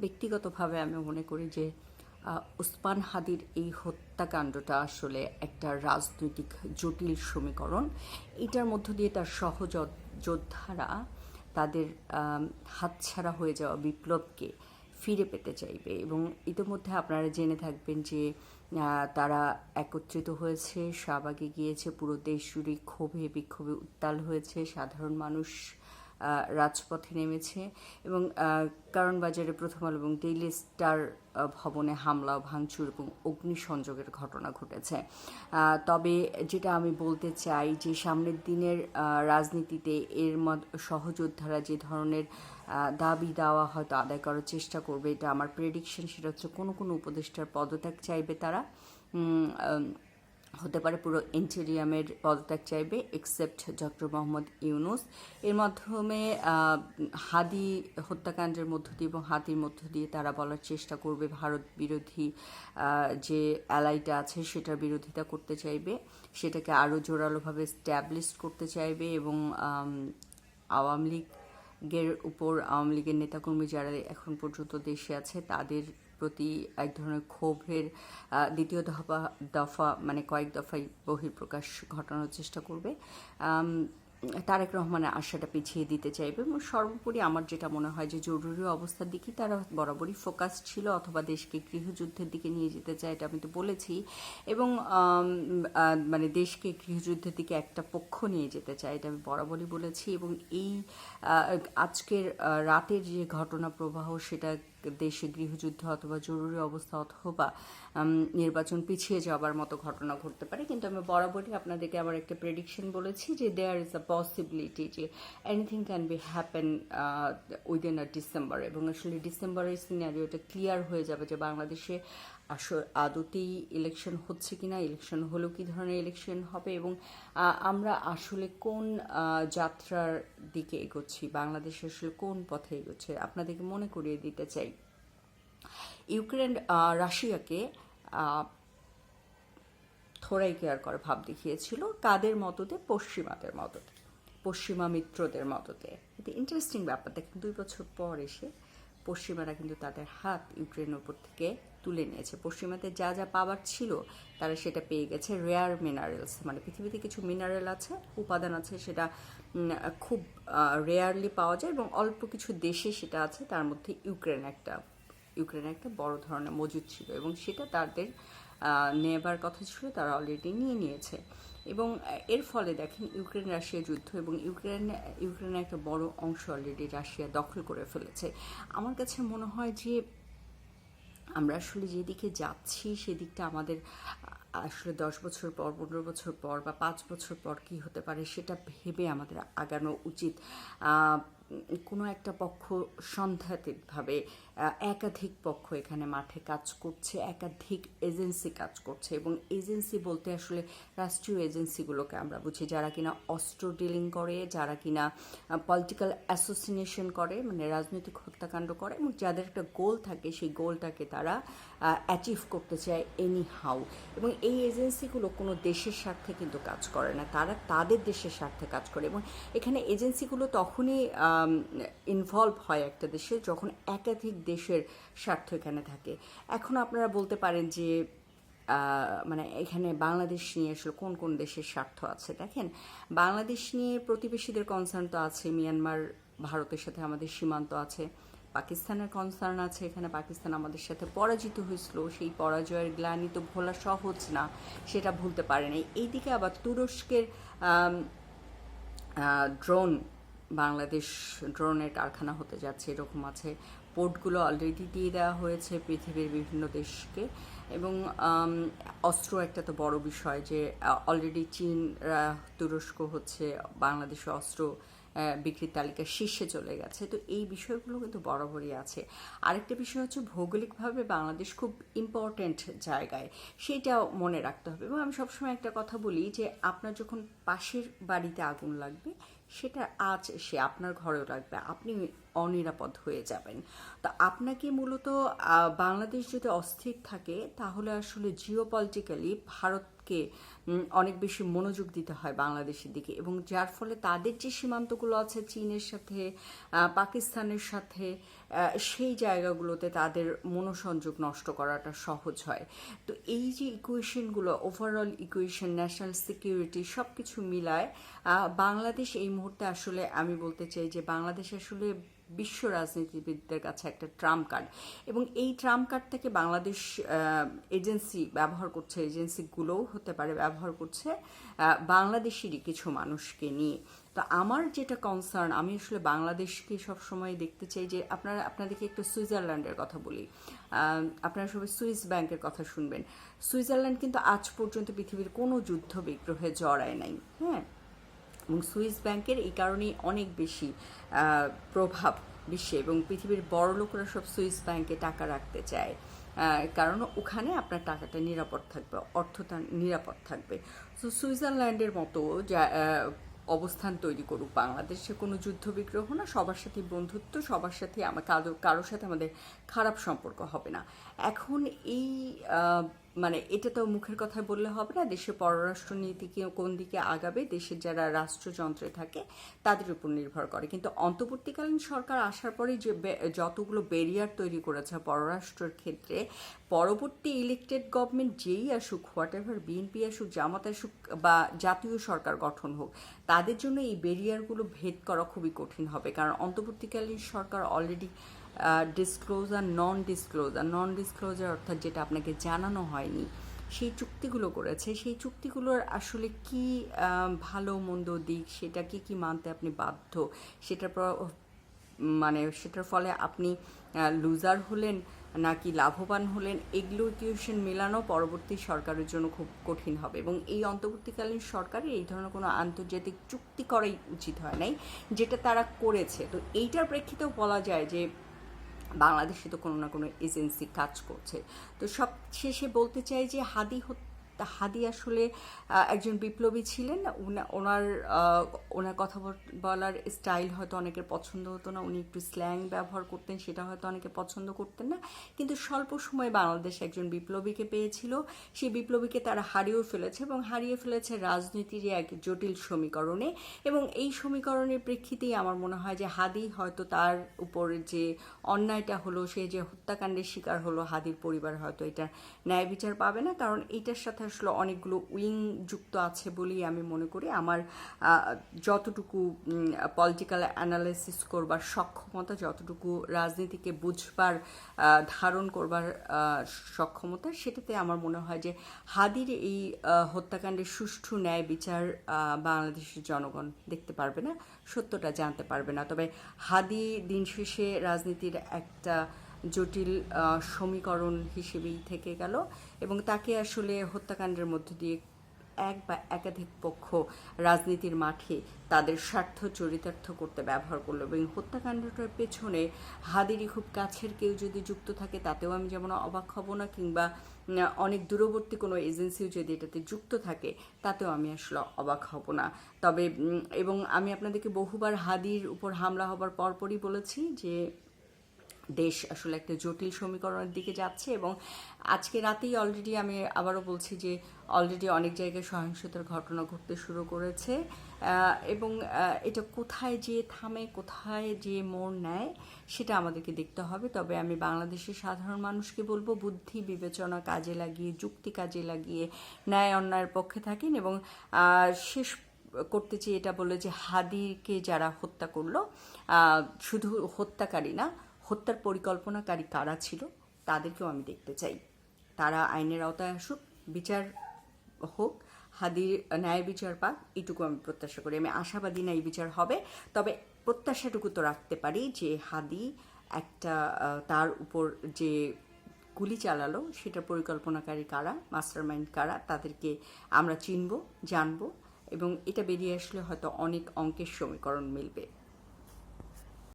ব্যক্তিগতভাবে আমি মনে করি যে উসমান হাদির এই হত্যাকাণ্ডটা আসলে একটা রাজনৈতিক জটিল সমীকরণ। এটার মধ্য দিয়ে তার সহযোদ্ধারা তাদের আম, হাতছাড়া হয়ে যাওয়া বিপ্লবকে ফিরে পেতে চাইবে এবং ইতিমধ্যে আপনারা জেনে থাকবেন যে তারা একত্রিত হয়েছে শাহবাগে গিয়েছে পুরো দেশ জুড়ে ক্ষোভে বিক্ষোভে উত্তাল হয়েছে সাধারণ মানুষ রাজপথে নেমেছে এবং কারণ বাজারে প্রথম আলো এবং ডেইলি স্টার ভবনে হামলা, ভাঙচুর এবং অগ্নিসংযোগের ঘটনা ঘটেছে। তবে যেটা আমি বলতে চাই যে সামনের দিনের রাজনীতিতে এর সহযোদ্ধারা যে ধরনের দাবি দাওয়া হয়তো আদায় করার চেষ্টা করবে, এটা আমার প্রেডিকশন সেটা হচ্ছে কোনো কোনো উপদেষ্টার পদত্যাগ চাইবে তারা। হতে পারে পুরো ইন্টেরিয়ামের পদত্যাগ চাইবে এক্সেপ্ট ডক্টর মোহাম্মদ ইউনুস এর মাধ্যমে হাদি হত্যাকাণ্ডের মধ্য দিয়ে এবং হাদির মধ্য দিয়ে তারা বলার চেষ্টা করবে ভারত বিরোধী যে অ্যালাইটা আছে সেটার বিরোধিতা করতে চাইবে। সেটাকে আরও জোরালোভাবে স্ট্যাবলিশ করতে চাইবে এবং আওয়ামী লীগের উপর, আওয়ামী লীগের নেতাকর্মী যারা এখন পর্যন্ত দেশে আছে, তাদের প্রতি এক ধরনের ক্ষোভের দ্বিতীয় দফা দফা মানে কয়েক দফায় বহিঃপ্রকাশ ঘটানোর চেষ্টা করবে। তারেক রহমানের আশাটা পিছিয়ে দিতে চাইবে এবং সর্বোপরি আমার যেটা মনে হয় যে জরুরি অবস্থার দিকেই তারা বরাবরই ফোকাস ছিল অথবা দেশকে গৃহযুদ্ধের দিকে নিয়ে যেতে চায় এটা আমি তো বলেছি। এবং মানে দেশকে গৃহযুদ্ধের দিকে একটা পক্ষ নিয়ে যেতে চায় এটা আমি বরাবরই বলেছি এবং এই আজকের রাতের যে ঘটনা প্রবাহ সেটা দেশে গৃহযুদ্ধ অথবা জরুরি অবস্থা অথবা নির্বাচন পিছিয়ে যাবার মতো ঘটনা ঘটতে পারে। কিন্তু আমি বরাবরই আপনাদেরকে আমার একটা প্রেডিকশন বলেছি যে দেয়ার ইজ আ পসিবিলিটি যে anything can be happen within a December এবং আসলে ডিসেম্বরের সিনারিওটা ক্লিয়ার হয়ে যাবে যে বাংলাদেশে আসলে আদতেই ইলেকশন হচ্ছে কিনা ইলেকশন হলেও কি ধরনের ইলেকশন হবে এবং আমরা আসলে কোন যাত্রার দিকে এগোচ্ছি, বাংলাদেশ আসলে কোন পথে এগোচ্ছে, আপনাদেরকে মনে করিয়ে দিতে চাই। ইউক্রেন রাশিয়াকে থোড়াই কেয়ার করে ভাব দেখিয়েছিল, কাদের মততে পশ্চিমাদের মততে। পশ্চিমা মিত্রদের মততে এটা ইন্টারেস্টিং ব্যাপার। দেখেন, দুই বছর পর এসে পশ্চিমারা কিন্তু তাদের হাত ইউক্রেনের উপর থেকে তুলে নিয়েছে। পশ্চিমাতে যা যা পাওয়ার ছিল, তারা সেটা পেয়ে গেছে রেয়ার মিনারেলস মানে পৃথিবীতে কিছু মিনারেল আছে, উপাদান আছে, সেটা খুব রেয়ারলি পাওয়া যায় এবং অল্প কিছু দেশে সেটা আছে। তার মধ্যে ইউক্রেন একটা, ইউক্রেনে একটা বড় ধরনের মজুদ ছিল এবং সেটা তাদের নেবার কথা ছিল, তারা অলরেডি নিয়ে নিয়েছে। এবং এর ফলে দেখেন ইউক্রেন রাশিয়া যুদ্ধ এবং ইউক্রেন, ইউক্রেনের একটা বড় অংশ অলরেডি রাশিয়া দখল করে ফেলেছে। আমার কাছে মনে হয় যে, আমরা আসলে যেদিকে যাচ্ছি, সেদিকটা আমাদের আসলে দশ বছর পর, পনেরো বছর পর বা পাঁচ বছর পর কি হতে পারে, সেটা ভেবে আমাদের আগানো উচিত। কোনো একটা পক্ষ সন্ধ্যাতীতভাবে একাধিক পক্ষ এখানে মাঠে কাজ করছে, একাধিক এজেন্সি কাজ করছে এবং এজেন্সি বলতে আসলে রাষ্ট্রীয় এজেন্সিগুলোকে আমরা বুঝি, যারা কিনা অস্ত্র ডিলিং করে, যারা কিনা পলিটিক্যাল অ্যাসোসিয়েশন করে মানে রাজনৈতিক হত্যাকাণ্ড করে এবং যাদের একটা গোল থাকে, সেই গোলটাকে তারা অ্যাচিভ করতে চায় এনি হাউ এবং এই এজেন্সিগুলো কোনো দেশের স্বার্থে কিন্তু কাজ করে না, তারা তাদের দেশের স্বার্থে কাজ করে এবং এখানে এজেন্সিগুলো তখনই ইনভলভ হয় একটা দেশে যখন একাধিক দেশের স্বার্থ এখানে থাকে। এখন আপনারা বলতে পারেন যে মানে এখানে বাংলাদেশ নিয়ে আসলে কোন কোন দেশের স্বার্থ আছে? দেখেন, বাংলাদেশ নিয়ে প্রতিবেশীদের কনসার্ন তো আছে মিয়ানমার ভারতের সাথে আমাদের সীমান্ত আছে, পাকিস্তানের কনসার্ন আছে, এখানে পাকিস্তান আমাদের সাথে পরাজিত হয়েছিল, সেই পরাজয়ের গ্লানি তো ভোলা সহজ না, সেটা ভুলতে পারেনি। এইদিকে আবার তুরস্কের ড্রোন বাংলাদেশ ড্রোনের কারখানা হতে যাচ্ছে, এরকম আছে। পোর্টগুলো অলরেডি দিয়ে দেওয়া হয়েছে পৃথিবীর বিভিন্ন দেশকে। এবং অস্ত্র একটা তো বড় বিষয় যে অলরেডি চীন তুরস্ক হচ্ছে, বাংলাদেশে অস্ত্র বিক্রির তালিকার শীর্ষে চলে গেছে। তো এই বিষয়গুলো কিন্তু বরাবরই আছে। আরেকটা বিষয় হচ্ছে ভৌগোলিকভাবে বাংলাদেশ খুব ইম্পর্ট্যান্ট জায়গায়। সেইটাও মনে রাখতে হবে। এবং আমি সবসময় একটা কথা বলি যে, আপনার যখন পাশের বাড়িতে আগুন লাগবে সেটা আজ সে আপনার ঘরেও লাগবে আপনি অনিরাপদ হয়ে যাবেন। তো আপনাকে মূলত বাংলাদেশ যদি অস্থির থাকে, তাহলে আসলে জিও পলিটিক্যালি ভারতকে অনেক বেশি মনোযোগ দিতে হয় বাংলাদেশের দিকে। এবং যার ফলে তাদের যে সীমান্তগুলো আছে, চীনের সাথে পাকিস্তানের সাথে সেই জায়গাগুলোতে তাদের মনোসংযোগ নষ্ট করাটা সহজ হয়। তো এই যে ইকুয়েশনগুলো ওভারঅল ইকুয়েশন ন্যাশনাল সিকিউরিটি সব কিছু মিলায় বাংলাদেশ এই মুহূর্তে আসলে আমি বলতে চাই যে বাংলাদেশ আসলে বিশ্ব রাজনীতিবিদদের কাছে একটা ট্রাম্প কার্ড। এবং এই ট্রাম্প কার্ডটাকে বাংলাদেশ এজেন্সি ব্যবহার করছে, এজেন্সিগুলোও হতে পারে ব্যবহার করছে বাংলাদেশেরই কিছু মানুষকে নিয়ে। তো আমার যেটা কনসার্ন আমি আসলে বাংলাদেশকে সবসময় দেখতে চাই যে আপনারা, আপনাদেরকে একটু সুইজারল্যান্ডের কথা বলি। আপনারা সবাই সুইস ব্যাংকের কথা শুনবেন। সুইজারল্যান্ড কিন্তু আজ পর্যন্ত পৃথিবীর কোনো যুদ্ধ বিগ্রহে জড়ায় নাই। হ্যাঁ? এবং সুইস ব্যাংকের এই কারণেই অনেক বেশি প্রভাব বিশ্বে এবং পৃথিবীর বড় লোকরা সব সুইস ব্যাংকে টাকা রাখতে চায়। কারণ ওখানে আপনার টাকাটা নিরাপদ থাকবে, অর্থটা নিরাপদ থাকবে। তো সুইজারল্যান্ডের মতো যা অবস্থান তৈরি করুক বাংলাদেশে কোনো যুদ্ধ বিগ্রহ না, সবার সাথে বন্ধুত্ব, সবার সাথে আমার কারও কারোর সাথে আমাদের খারাপ সম্পর্ক হবে না। এখন এই মানে এটা তো মুখের কথা বললে হবে না, দেশের পররাষ্ট্র নীতিকে কোন দিকে আগাবে, দেশের যারা রাষ্ট্রযন্ত্রে থাকে, তাদের উপর নির্ভর করে। কিন্তু অন্তর্বর্তীকালীন সরকার আসার পরে যে যতগুলো ব্যারিয়ার তৈরি করেছে পররাষ্ট্রের ক্ষেত্রে, পরবর্তী ইলেকটেড গভর্নমেন্ট যেই আসুক হোয়াট এভার বিএনপি আসুক, জামাত আসুক বা জাতীয় সরকার গঠন হোক, তাদের জন্য এই ব্যারিয়ারগুলো ভেদ করা খুবই কঠিন হবে। কারণ অন্তর্বর্তীকালীন সরকার already disclosure non disclosure non disclosure অর্থাৎ যেটা আপনাকে জানানো হয়নি, সেই চুক্তিগুলো করেছে। সেই চুক্তিগুলোর আসলে কি ভালো মন্দ দিক সেটা কি কি মানতে আপনি বাধ্য? সেটার মানে সেটার ফলে আপনি লুজার হলেন নাকি লাভবান হলেন, এগুলো টিউশন মেলানো পরবর্তী সরকারের জন্য খুব কঠিন হবে এবং এই অন্তর্বর্তীকালীন সরকারের এই ধরনের কোনো আন্তর্জাতিক চুক্তি করাই উচিত হয় নাই, যেটা তারা করেছে। তো এইটার প্রেক্ষিতেও বলা যায় যে বাংলাদেশে তো কোনো না কোনো এজেন্সি কাজ করছে। তো সব শেষে বলতে চাই যে হাদি হত্যা হাদি আসলে একজন বিপ্লবী ছিলেন। ওনার ওনার কথা বলার স্টাইল হয়তো অনেকের পছন্দ হতো না, উনি একটু স্ল্যাং ব্যবহার করতেন, সেটা হয়তো অনেকে পছন্দ করতেন না। কিন্তু স্বল্প সময়ে বাংলাদেশ একজন বিপ্লবীকে পেয়েছিল। সেই বিপ্লবীকে তারা হারিয়েও ফেলেছে এবং হারিয়ে ফেলেছে রাজনীতির এক জটিল সমীকরণে। এবং এই সমীকরণের প্রেক্ষিতেই আমার মনে হয় যে হাদি হয়তো তার উপর যে অন্যায়টা হলো, সে যে হত্যাকাণ্ডের শিকার হলো, হাদির পরিবার হয়তো এটা ন্যায় বিচার পাবে না। কারণ এটার সাথে আসলে অনেকগুলো উইং যুক্ত আছে বলেই আমি মনে করি। আমার যতটুকু পলিটিক্যাল অ্যানালাইসিস করবার সক্ষমতা, যতটুকু রাজনীতিকে বুঝবার ধারণ করবার সক্ষমতা, সেটাতে আমার মনে হয় যে হাদির এই হত্যাকাণ্ডের সুষ্ঠু ন্যায় বিচার বাংলাদেশের জনগণ দেখতে পারবে না, সত্যটা জানতে পারবে না। তবে হাদি দিন শেষে রাজনীতির একটা জটিল সমীকরণ হিসেবেই থেকে গেল এবং তাকে আসলে হত্যাকাণ্ডের মধ্য দিয়ে এক বা একাধিক পক্ষ রাজনীতির মাঠে তাদের স্বার্থ চরিতার্থ করতে ব্যবহার করল এবং হত্যাকাণ্ডটার পেছনে হাদিরই খুব কাছের কেউ যদি যুক্ত থাকে তাতেও আমি যেমন অবাক হব না কিংবা অনেক দূরবর্তী কোনো এজেন্সিও যদি এটাতে যুক্ত থাকে তাতেও আমি আসলে অবাক হব না। তবে এবং আমি আপনাদেরকে বহুবার হাদির উপর হামলা হবার পরপরই বলেছি যে দেশ আসলে একটা জটিল সমীকরণের দিকে যাচ্ছে এবং আজকে রাতেই অলরেডি আমি আবারও বলছি যে অলরেডি অনেক জায়গায় সহিংসতার ঘটনা ঘটতে শুরু করেছে এবং এটা কোথায় যে থামে, কোথায় যে মোড় নেয় সেটা আমাদেরকে দেখতে হবে। তবে আমি বাংলাদেশের সাধারণ মানুষকে বলব, বুদ্ধি বিবেচনা কাজে লাগিয়ে, যুক্তি কাজে লাগিয়ে ন্যায় অন্যায়ের পক্ষে থাকেন এবং শেষ করতে চেয়ে এটা বলে যে হাদিকে যারা হত্যা করল শুধু হত্যাকারী না হত্যার পরিকল্পনাকারী কারা ছিল, তাদেরকেও আমি দেখতে চাই। তারা আইনের আওতায় আসুক, বিচার হোক, হাদির ন্যায় বিচার পাক, এটুকু আমি প্রত্যাশা করি। আমি আশাবাদী ন্যায় বিচার হবে, তবে প্রত্যাশাটুকু তো রাখতে পারি যে হাদি একটা তার উপর যে গুলি চালালো সেটা পরিকল্পনাকারী কারা মাস্টার মাইন্ড কারা, তাদেরকে আমরা চিনব, জানব, এবং এটা বেরিয়ে আসলে হয়তো অনেক অঙ্কের সমীকরণ মিলবে।